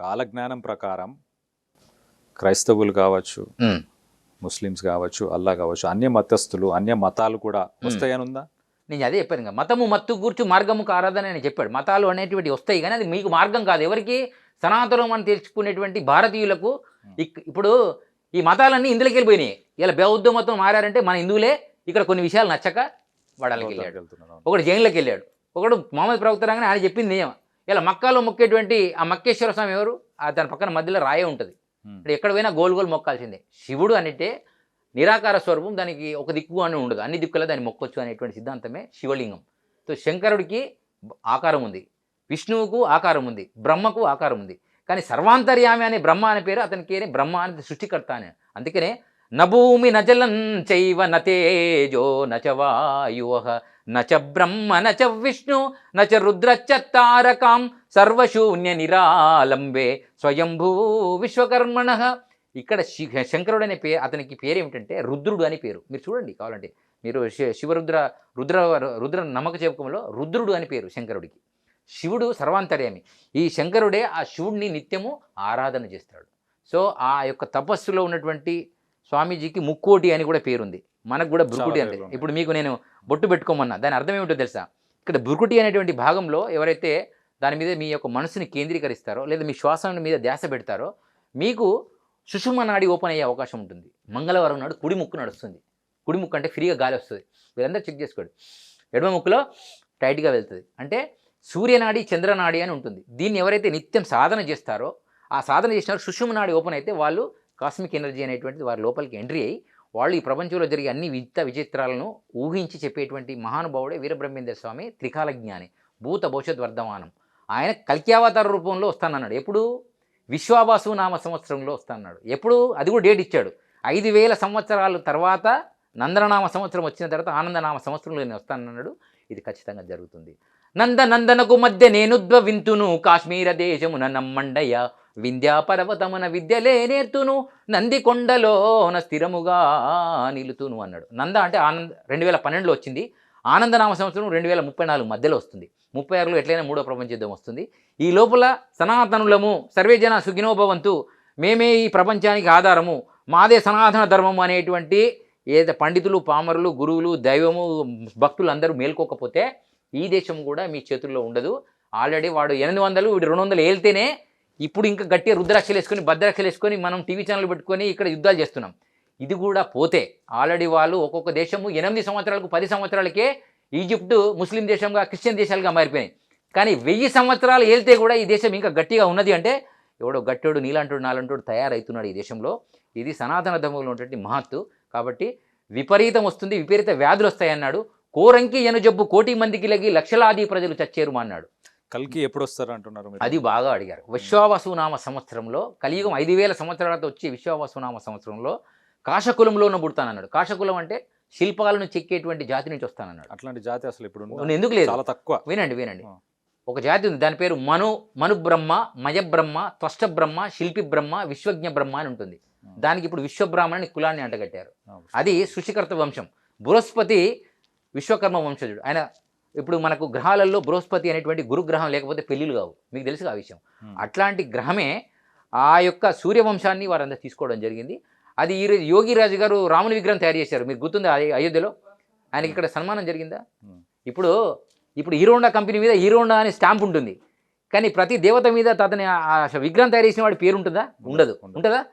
కాలజ్ఞానం ప్రకారం క్రైస్తవులు కావచ్చు ముస్లిమ్స్ కావచ్చు అల్లా కావచ్చు అన్య మతస్థులు అన్య మతాలు కూడా వస్తాయని ఉందా నేను అదే చెప్పాను ఇంకా. మతము మత్తు కూర్చు మార్గముకు ఆరాధన అని చెప్పాడు. మతాలు అనేటువంటి వస్తాయి కానీ అది మీకు మార్గం కాదు. ఎవరికి? సనాతనం అని తెలుసుకునేటువంటి భారతీయులకు ఇప్పుడు ఈ మతాలన్నీ ఇందులోకి వెళ్ళిపోయినాయి. ఇలా బౌద్ధ మతం మారారంటే మన హిందువులే ఇక్కడ కొన్ని విషయాలు నచ్చక వాడాలకి వెళ్ళాడు. ఒకడు జైల్లోకి వెళ్ళాడు. ఒకడు మహమ్మద్ ప్రవక్త రాగానే ఆయన చెప్పింది నిజం ఇలా మక్కాలో మొక్కేటువంటి ఆ మక్కేశ్వర స్వామి ఎవరు? దాని పక్కన మధ్యలో రాయే ఉంటుంది. ఇప్పుడు ఎక్కడ పోయినా గోల్ గోల్ మొక్కాల్సిందే. శివుడు అంటే నిరాకార స్వరూపం దానికి ఒక దిక్కు అని ఉండదు. అన్ని దిక్కుల దాన్ని మొక్కొచ్చు అనేటువంటి సిద్ధాంతమే శివలింగం. సో శంకరుడికి ఆకారం ఉంది. విష్ణువుకు ఆకారం ఉంది. బ్రహ్మకు ఆకారం ఉంది. కానీ సర్వాంతర్యామి అనే బ్రహ్మ అనే పేరు అతనికి బ్రహ్మ అనే సృష్టికర్త అని. అందుకనే నభూమి నజలం చైవ నతేజో నచ వాయువ నచ బ్రహ్మ నచ విష్ణు నచ రుద్రచ తారకాం సర్వశూన్య నిరాలంబే స్వయంభూ విశ్వకర్మణ. ఇక్కడ శంకరుడు అనే పేరు అతనికి పేరు ఏమిటంటే రుద్రుడు అని పేరు. మీరు చూడండి కావాలంటే. మీరు శి- శివరుద్ర రుద్ర రుద్ర నమ్మక చెప్పుకోలో రుద్రుడు అని పేరు శంకరుడికి. శివుడు సర్వాంతర్యామి. ఈ శంకరుడే ఆ శివుడిని నిత్యము ఆరాధన చేస్తాడు. సో ఆ యొక్క తపస్సులో ఉన్నటువంటి స్వామీజీకి ముక్కోటి అని కూడా పేరుంది. మనకు కూడా బురుకుటి అంటే. ఇప్పుడు మీకు నేను బొట్టు పెట్టుకోమన్నా దాని అర్థం ఏమిటో తెలుసా? ఇక్కడ బురుకుటి అనేటువంటి భాగంలో ఎవరైతే దాని మీద మీ యొక్క మనసుని కేంద్రీకరిస్తారో లేదా మీ శ్వాస మీద ధ్యాస పెడతారో మీకు సుషుమ్న నాడి ఓపెన్ అయ్యే అవకాశం ఉంటుంది. మంగళవారం నాడు కుడి ముక్కు నడుస్తుంది. కుడి ముక్కు అంటే ఫ్రీగా గాలి వస్తుంది. మీరందరూ చెక్ చేసుకోండి. ఎడమ ముక్కులో టైట్గా వెళ్తుంది. అంటే సూర్యనాడి చంద్రనాడి అని ఉంటుంది. దీన్ని ఎవరైతే నిత్యం సాధన చేస్తారో ఆ సాధన చేసినారో సుషుమ్న నాడి ఓపెన్ అయితే వాళ్ళు కాస్మిక్ ఎనర్జీ అనేటువంటిది వారి లోపలికి ఎంట్రీ అయ్యి వాళ్ళు ఈ ప్రపంచంలో జరిగే అన్ని విత్త విచిత్రాలను ఊహించి చెప్పేటువంటి మహానుభావుడే వీరబ్రహ్మేంద్ర స్వామి త్రికాలజ్ఞాని భూత భవిష్యత్ వర్ధమానం. ఆయన కల్క్యావతార రూపంలో వస్తానన్నాడు. ఎప్పుడు? విశ్వాబాసు నామ సంవత్సరంలో వస్తానన్నాడు. ఎప్పుడు? అది కూడా డేట్ ఇచ్చాడు. ఐదు వేల సంవత్సరాల తర్వాత నందననామ సంవత్సరం వచ్చిన తర్వాత ఆనందనామ సంవత్సరంలో నేను వస్తానన్నాడు. ఇది ఖచ్చితంగా జరుగుతుంది. నంద నందనకు మధ్య నేనుద్వ వింతును కాశ్మీర దేశమున నమ్మండయ్య. వింధ్యాపర్వతమున విద్యలే నేర్తును నందికొండలోన స్థిరముగా నిలుతును అన్నాడు. నంద అంటే ఆనంద్ రెండు వేల పన్నెండులో వచ్చింది. ఆనందనామ సంవత్సరం రెండు వేల ముప్పై నాలుగు మధ్యలో వస్తుంది. ముప్పై ఆరులో ఎట్లయినా మూడో ప్రపంచ యుద్ధం వస్తుంది. ఈ లోపల సనాతనులము సర్వే జన సుఖినోభవంతు మేమే ఈ ప్రపంచానికి ఆధారము మాదే సనాతన ధర్మము అనేటువంటి ఏదైతే పండితులు పామరులు గురువులు దైవము భక్తులు అందరూ మేల్కోకపోతే ఈ దేశం కూడా మీ చేతుల్లో ఉండదు. ఆల్రెడీ వాడు ఎనిమిది వందలు వీడు రెండు వందలు ఏళ్తేనే ఇప్పుడు ఇంకా గట్టిగా రుద్రాక్షలు వేసుకొని భద్రాక్షలు వేసుకొని మనం టీవీ ఛానల్ పెట్టుకొని ఇక్కడ యుద్ధాలు చేస్తున్నాం. ఇది కూడా పోతే. ఆల్రెడీ వాళ్ళు ఒక్కొక్క దేశము ఎనిమిది సంవత్సరాలకు పది సంవత్సరాలకే ఈజిప్టు ముస్లిం దేశంగా క్రిస్టియన్ దేశాలుగా మారిపోయినాయి. కానీ వెయ్యి సంవత్సరాలు వెళ్తే కూడా ఈ దేశం ఇంకా గట్టిగా ఉన్నది అంటే ఎవడో గట్టోడు నీలాంటోడు నాలంటోడు తయారవుతున్నాడు ఈ దేశంలో. ఇది సనాతన ధర్మంలో ఉన్నటువంటి మహత్తు. కాబట్టి విపరీతం వస్తుంది విపరీత వ్యాధులు వస్తాయన్నాడు. కోరంకి ఎనుజబ్బు కోటి మందికి లగి లక్షలాది ప్రజలు చచ్చేరు అన్నాడు. కల్కి ఎప్పుడు వస్తారు అంటున్నారు అది బాగా అడిగారు. విశ్వావసునామ సంవత్సరంలో కలియుగం ఐదు వేల సంవత్సరాలతో వచ్చి విశ్వావసునామ సంవత్సరంలో కాశకులంలోనూ పుడతానన్నాడు. కాశకులం అంటే శిల్పాలను చెక్కేటువంటి జాతి నుంచి వస్తానన్నాడు. అట్లాంటి జాతి అసలు ఇప్పుడు ఎందుకు లేదు? చాలా తక్కువ. వినండి వినండి. ఒక జాతి ఉంది. దాని పేరు మను మను బ్రహ్మ మయ బ్రహ్మ త్వష్ట బ్రహ్మ శిల్పి బ్రహ్మ విశ్వజ్ఞ బ్రహ్మ అని ఉంటుంది. దానికి ఇప్పుడు విశ్వబ్రాహ్మణి కులాన్ని అంటగట్టారు. అది సృష్టికర్త వంశం. బృహస్పతి విశ్వకర్మ వంశజుడు. ఆయన ఇప్పుడు మనకు గ్రహాలలో బృహస్పతి అనేటువంటి గురుగ్రహం లేకపోతే పెళ్ళిళ్ళు కావు. మీకు తెలుసు ఆ విషయం. అట్లాంటి గ్రహమే ఆ యొక్క సూర్యవంశాన్ని వారందరూ తీసుకోవడం జరిగింది. అది ఈరోజు యోగిరాజు గారు రాముని విగ్రహం తయారు చేశారు. మీకు గుర్తుంది అయోధ్యలో? ఆయనకి ఇక్కడ సన్మానం జరిగిందా. ఇప్పుడు ఇప్పుడు హీరోండా కంపెనీ మీద హీరోండా అనే స్టాంప్ ఉంటుంది. కానీ ప్రతి దేవత మీద ఆ విగ్రహం తయారు చేసిన వాడి పేరు ఉంటుందా? ఉండదు. ఉంటుందా?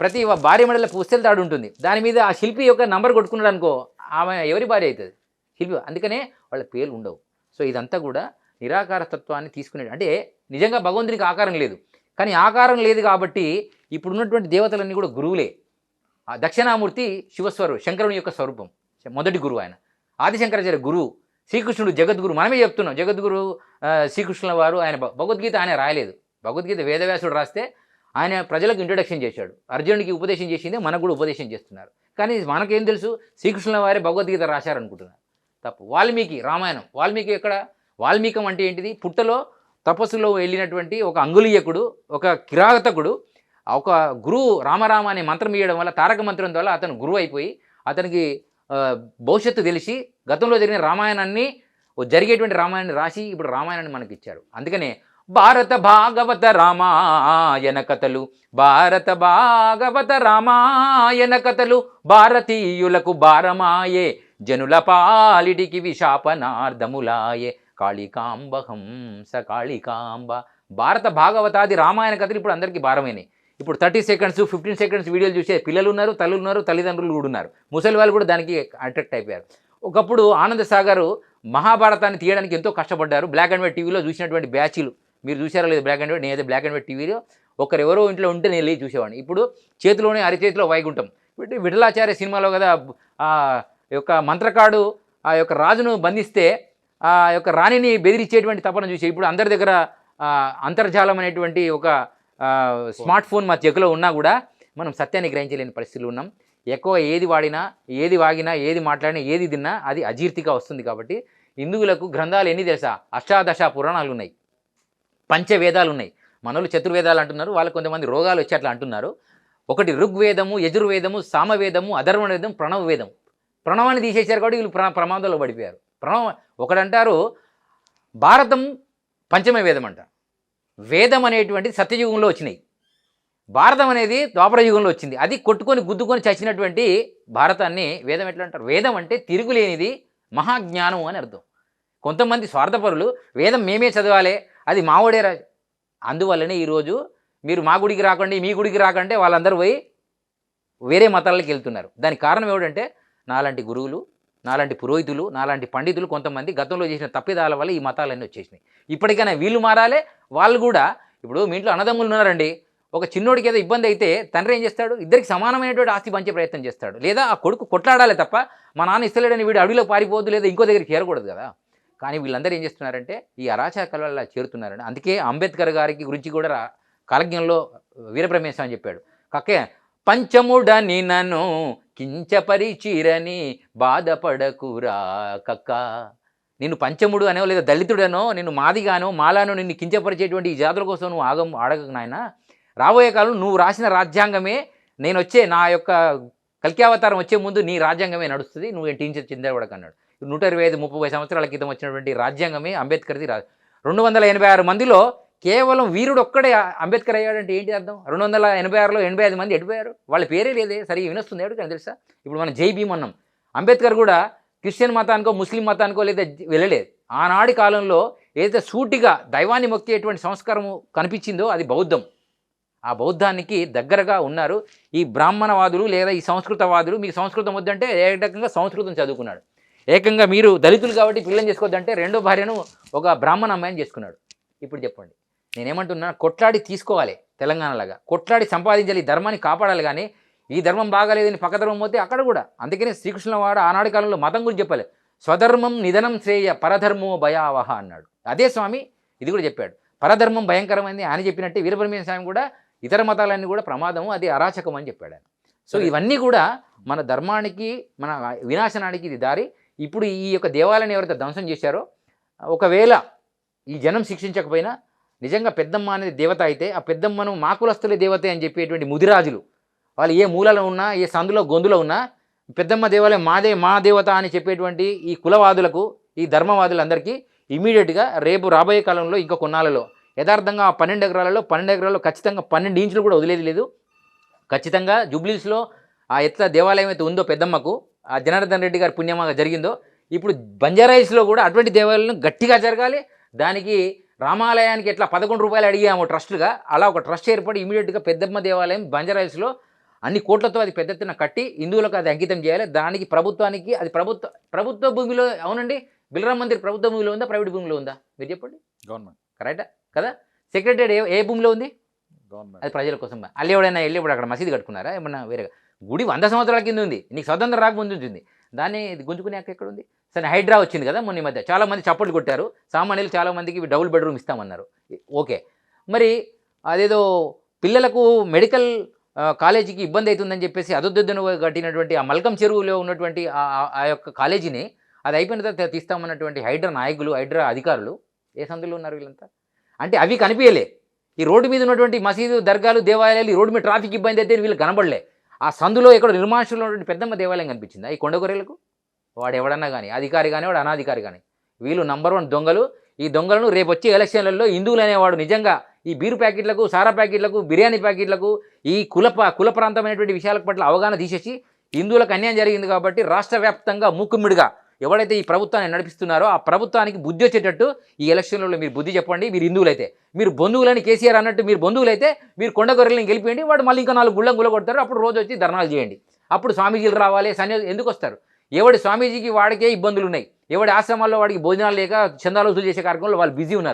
ప్రతి భార్య మెడల పుస్తల తాడు ఉంటుంది. దాని మీద ఆ శిల్పి యొక్క నంబర్ కొట్టుకున్నాడు అనుకో ఆమె ఎవరి భార్య అవుతుంది? శిల్పి అందుకనే వాళ్ళ పేర్లు ఉండవు. సో ఇదంతా కూడా నిరాకార తత్వాన్ని తీసుకునే అంటే నిజంగా భగవంతునికి ఆకారం లేదు. కానీ ఆకారం లేదు కాబట్టి ఇప్పుడున్నటువంటి దేవతలన్నీ కూడా గురువులే. ఆ దక్షిణామూర్తి శివస్వరు శంకరుని యొక్క స్వరూపం. మొదటి గురువు ఆయన. ఆదిశంకరాచార్య గురువు. శ్రీకృష్ణుడు జగద్గురు మనమే చెప్తున్నాం జగద్గురు శ్రీకృష్ణుల వారు ఆయన భగవద్గీత ఆయన రాయలేదు. భగవద్గీత వేదవ్యాసుడు రాస్తే ఆయన ప్రజలకు ఇంట్రొడక్షన్ చేశాడు. అర్జునుడికి ఉపదేశం చేసిందే మనకు కూడా ఉపదేశం చేస్తున్నారు. కానీ మనకేం తెలుసు? శ్రీకృష్ణుల వారే భగవద్గీత రాశారనుకుంటున్నారు. తప్పు. వాల్మీకి రామాయణం. వాల్మీకి ఎక్కడ? వాల్మీకం అంటే ఏంటిది? పుట్టలో తపస్సులో వెళ్ళినటువంటి ఒక అంగులీయకుడు ఒక కిరాతకుడు ఒక గురువు రామరామ అనే మంత్రం ఇవ్వడం వల్ల తారక మంత్రం ద్వారా అతను గురువు అయిపోయి అతనికి భవిష్యత్తు తెలిసి గతంలో జరిగిన రామాయణాన్ని జరిగేటువంటి రామాయణాన్ని రాసి ఇప్పుడు రామాయణాన్ని మనకి ఇచ్చాడు అందుకనే భారత భాగవత రామాయణ కథలు భారత భాగవత రామాయణ కథలు భారతీయులకు భారమాయే జనుల పాలిడికి విశాపనార్థములాయే. కాళికాంబ హంస కాళికాంబ. భారత భాగవతాది రామాయణ కథలు ఇప్పుడు అందరికీ భారమైనవి ఇప్పుడు థర్టీ సెకండ్స్ ఫిఫ్టీన్ సెకండ్స్ వీడియోలు చూసే పిల్లలు ఉన్నారు తల్లులు ఉన్నారు తల్లిదండ్రులు కూడా ఉన్నారు. ముసలి వాళ్ళు కూడా దానికి అట్రాక్ట్ అయిపోయారు. ఒకప్పుడు ఆనంద సాగర్ మహాభారతాన్ని తీయడానికి ఎంతో కష్టపడ్డారు. బ్లాక్ అండ్ వైట్ టీవీలో చూసినటువంటి బ్యాచ్లు. మీరు చూసారో లేదు బ్లాక్ అండ్ వైట్? నేనైతే బ్లాక్ అండ్ వైట్ టీవీలో. ఒకరెవరో ఇంట్లో ఉంటే నేను వెళ్ళి చూసేవాడిని. ఇప్పుడు చేతిలోనే అరిచేతిలో వైకుంఠం. విఠలాచార్య సినిమాలో కదా యొక్క మంత్రకాడు ఆ యొక్క రాజును బంధిస్తే ఆ యొక్క రాణిని బెదిరించేటువంటి తపన చూసి ఇప్పుడు అందరి దగ్గర అంతర్జాలం అనేటువంటి ఒక స్మార్ట్ ఫోన్ మా చెక్కులో ఉన్నా కూడా మనం సత్యాన్ని గ్రహించలేని పరిస్థితులు ఉన్నాం. ఎక్కువ ఏది వాడినా ఏది వాగినా ఏది మాట్లాడినా ఏది తిన్నా అది అజీర్తిగా వస్తుంది కాబట్టి హిందువులకు గ్రంథాలు ఎన్ని తెలుసా? అష్టాదశ పురాణాలు ఉన్నాయి. పంచవేదాలు ఉన్నాయి. మనలు చతుర్వేదాలు అంటున్నారు వాళ్ళు కొంతమంది రోగాలు వచ్చి అట్లా అంటున్నారు. ఒకటి ఋగ్వేదము యజుర్వేదము సామవేదము అధర్వవేదం ప్రణవవేదం. ప్రణవాన్ని తీసేశారు కాబట్టి వీళ్ళు ప్ర ప్రమాదంలో పడిపోయారు. ప్రణవం ఒకడంటారు భారతం పంచమ వేదం అంట. వేదం అనేటువంటి సత్యయుగంలో వచ్చినాయి. భారతం అనేది ద్వాపర యుగంలో వచ్చింది. అది కొట్టుకొని గుద్దుకొని చచ్చినటువంటి భారతాన్ని వేదం ఎట్లా అంటారు? వేదం అంటే తిరుగులేనిది మహాజ్ఞానం అని అర్థం. కొంతమంది స్వార్థపరులు వేదం మేమే చదవాలి అది మావోడే రా అందువల్లనే ఈరోజు మీరు మా గుడికి రాకండి మీ గుడికి రాకంటే వాళ్ళందరూ పోయి వేరే మతాలకి వెళ్తున్నారు. దానికి కారణం ఏమిటంటే నాలాంటి గురువులు నాలాంటి పురోహితులు నాలాంటి పండితులు కొంతమంది గతంలో చేసిన తప్పిదాల వల్ల ఈ మతాలన్నీ వచ్చేసినాయి. ఇప్పటికైనా వీళ్ళు మారాలే వాళ్ళు కూడా ఇప్పుడు మీ ఇంట్లో అన్నదమ్ములు ఉన్నారండి. ఒక చిన్నోడికి ఏదో ఇబ్బంది అయితే తండ్రి ఏం చేస్తాడు? ఇద్దరికి సమానమైనటువంటి ఆస్తి పంచే ప్రయత్నం చేస్తాడు. లేదా ఆ కొడుకు కొట్లాడాలి తప్ప మా నాన్న ఇస్తలేడని వీడు అడవిలో పారిపోవద్దు లేదా ఇంకో దగ్గరికి చేరకూడదు కదా. కానీ వీళ్ళందరూ ఏం చేస్తున్నారంటే ఈ అరాచకాల వల్ల చేరుతున్నారండి. అందుకే అంబేద్కర్ గారికి గురించి కూడా రా- కాలజ్ఞంలో వీరబ్రహ్మేశ అని చెప్పాడు. కక్కే పంచముడని నన్ను కించపరిచిరని బాధపడకురా కక్క. నేను పంచముడు అనో లేదా దళితుడనో నేను మాదిగానో మాలానో నిన్ను కించపరిచేటువంటి ఈ జాతుల కోసం నువ్వు ఆగం ఆడక నాయన. రాబోయే కాలం నువ్వు రాసిన రాజ్యాంగమే నేను వచ్చే నా యొక్క కల్క్యావతారం వచ్చే ముందు నీ రాజ్యాంగమే నడుస్తుంది. నువ్వు టీచర్ చెందవడకు అన్నాడు నూట ఇరవై ఐదు ముప్పై సంవత్సరాల క్రితం వచ్చినటువంటి రాజ్యాంగమే అంబేద్కర్ది రా. రెండు వందల ఎనభై ఆరు మందిలో కేవలం వీరుడు ఒక్కడే అంబేద్కర్ అయ్యాడంటే ఏంటి అర్థం? రెండు వందల ఎనభై ఆరులో ఎనభై ఐదు మంది ఎడిపోయారు. వాళ్ళ పేరే లేదే. సరిగ్గా వినొస్తుంది ఎవరికి తెలుసా? ఇప్పుడు మనం జై భీమ్ అన్నాం. అంబేద్కర్ కూడా క్రిస్టియన్ మతానికో ముస్లిం మతానికో లేదా వెళ్ళలేదు. ఆనాడి కాలంలో ఏదైతే సూటిగా దైవాన్ని మొక్కేటువంటి సంస్కారము కనిపించిందో అది బౌద్ధం. ఆ బౌద్ధానికి దగ్గరగా ఉన్నారు ఈ బ్రాహ్మణవాదులు లేదా ఈ సంస్కృతవాదులు. మీకు సంస్కృతం వద్దంటే ఏకంగా సంస్కృతం చదువుకున్నాడు. ఏకంగా మీరు దళితులు కాబట్టి పిల్లని చేసుకోవద్దంటే రెండో భార్యను ఒక బ్రాహ్మణ అమ్మాయిని చేసుకున్నాడు. ఇప్పుడు చెప్పండి. నేనేమంటున్నా కొట్లాడి తీసుకోవాలి తెలంగాణలాగా. కొట్లాడి సంపాదించాలి ఈ ధర్మాన్ని కాపాడాలి కానీ ఈ ధర్మం బాగాలేదని పక్క ధర్మం పోతే అక్కడ కూడా. అందుకనే శ్రీకృష్ణ వాడు ఆనాటి కాలంలో మతం గురించి చెప్పాలి. స్వధర్మం నిధనం శ్రేయ పరధర్మో భయావహ అన్నాడు. అదే స్వామి ఇది కూడా చెప్పాడు. పరధర్మం భయంకరమైంది ఆయన చెప్పినట్టే వీరబ్రహ్మణ్య స్వామి కూడా ఇతర మతాలన్నీ కూడా ప్రమాదము అది అరాచకం అని చెప్పాడు ఆయన. సో. ఇవన్నీ కూడా మన ధర్మానికి మన వినాశనానికి ఇది దారి. ఇప్పుడు ఈ యొక్క దేవాలయాన్ని ఎవరైతే ధ్వంసం చేశారో ఒకవేళ ఈ జనం శిక్షించకపోయినా నిజంగా పెద్దమ్మ అనేది దేవత అయితే ఆ పెద్దమ్మను మా కులస్తులే దేవత అని చెప్పేటువంటి ముదిరాజులు. వాళ్ళు ఏ మూలలో ఉన్నా ఏ సందులో గొంతులో ఉన్నా పెద్దమ్మ దేవాలయం మాదే మా దేవత అని చెప్పేటువంటి ఈ కులవాదులకు ఈ ధర్మవాదులందరికీ ఇమీడియట్గా రేపు రాబోయే కాలంలో ఇంకా కొన్నాళ్ళలో యథార్థంగా ఆ పన్నెండు ఎకరాలలో పన్నెండు ఎకరాల్లో ఖచ్చితంగా పన్నెండు ఇంచులు కూడా వదిలేది లేదు. ఖచ్చితంగా జూబ్లీస్లో ఆ ఎట్లా దేవాలయం అయితే ఉందో పెద్దమ్మకు ఆ జనార్దన్ రెడ్డి గారి పుణ్యమాగా జరిగిందో ఇప్పుడు బంజారాయిస్లో కూడా అటువంటి దేవాలయం గట్టిగా జరగాలి. దానికి రామాలయానికి ఎట్లా పదకొండు రూపాయలు అడిగాము ట్రస్ట్గా అలా ఒక ట్రస్ట్ ఏర్పడి ఇమీడియట్గా పెద్దమ్మ దేవాలయం బంజారాయిల్స్లో అన్ని కోట్లతో అది పెద్ద ఎత్తున కట్టి హిందువులకు అది అంకితం చేయాలి. దానికి ప్రభుత్వానికి అది ప్రభుత్వ ప్రభుత్వ భూమిలో అవునండి బిల్రామ్ మందిర్ ప్రభుత్వ భూమిలో ఉందా ప్రైవేట్ భూమిలో ఉందా? మీరు చెప్పండి. గవర్నమెంట్. కరెక్టా? కదా? సెక్రటరీ ఏ ఏ భూమిలో ఉంది? గవర్నమెంట్. అది ప్రజల కోసం అల్లి ఎవడైనా వెళ్ళి ఇప్పుడు అక్కడ మసీదు కట్టుకున్నారా? ఏమన్నా వేరేగా? గుడి వంద సంవత్సరాల కింద ఉంది. నీకు స్వతంత్రం రాకముందు ఉంటుంది దాన్ని గుంజుకునే హక్కు ఎక్కడ ఉంది? సరే హైడ్రా వచ్చింది కదా మొన్న మధ్య. చాలామంది చప్పట్లు కొట్టారు. సామాన్యులు చాలామందికి ఇవి డబుల్ బెడ్రూమ్ ఇస్తామన్నారు. ఓకే. మరి అదేదో పిల్లలకు మెడికల్ కాలేజీకి ఇబ్బంది అవుతుందని చెప్పేసి అదొద్దొద్దును కట్టినటువంటి ఆ మల్కం చెరువులో ఉన్నటువంటి ఆ- ఆ- ఆ యొక్క కాలేజీని అది అయిపోయిన తర్వాత తీస్తామన్నటువంటి హైడ్రా నాయకులు హైడ్రా అధికారులు ఏ సందులో ఉన్నారు వీళ్ళంతా? అంటే అవి కనిపించలే. ఈ రోడ్డు మీద ఉన్నటువంటి మసీదు దర్గాలు దేవాలయాలు ఈ రోడ్డు మీద ట్రాఫిక్ ఇబ్బంది అయితే వీళ్ళు కనబడలే. ఆ సందులో ఎక్కడ నిర్మాణంలో ఉన్నటువంటి పెద్దమ్మ దేవాలయం కనిపించిందా? ఈ కొండగొర్రెలకు? వాడు ఎవడన్నా కానీ అధికారి కానీ వాడు అనాధికారి కానీ వీళ్ళు నంబర్ వన్ దొంగలు. ఈ దొంగలను రేపు వచ్చే ఎలక్షన్లలో హిందువులు అనేవాడు నిజంగా ఈ బీరు ప్యాకెట్లకు సారా ప్యాకెట్లకు బిర్యానీ ప్యాకెట్లకు ఈ కుల ప- కుల ప్రాంతమైనటువంటి విషయాల పట్ల అవగాహన తీసేసి హిందువులకు అన్యాయం జరిగింది కాబట్టి రాష్ట్ర వ్యాప్తంగా మూకుమ్మిడిగా ఎవరైతే ఈ ప్రభుత్వాన్ని నడిపిస్తున్నారో ఆ ప్రభుత్వానికి బుద్ధి వచ్చేటట్టు ఈ ఎలక్షన్లలో మీరు బుద్ధి చెప్పండి మీరు హిందువులైతే. మీరు బంధువులని కేసీఆర్ అన్నట్టు మీరు బంధువులైతే మీరు కొండగొర్రెలను గెలిపియండి వాడు మళ్ళీ ఇంకా నాలుగు గుళ్ళం గుళ్ళ కొడతారు అప్పుడు రోజు వచ్చి ధర్నాలు చేయండి. అప్పుడు స్వామీజీలు రావాలి సన్యాసి ఎందుకు వస్తారు? ఎవడి స్వామీజీకి వాడికే ఇబ్బందులు ఉన్నాయి ఎవడి ఆశ్రమాల్లో వాడికి భోజనాలు లేక చందాలు వసూలు చేసే కార్యక్రమంలో వాళ్ళు బిజీ ఉన్నారు.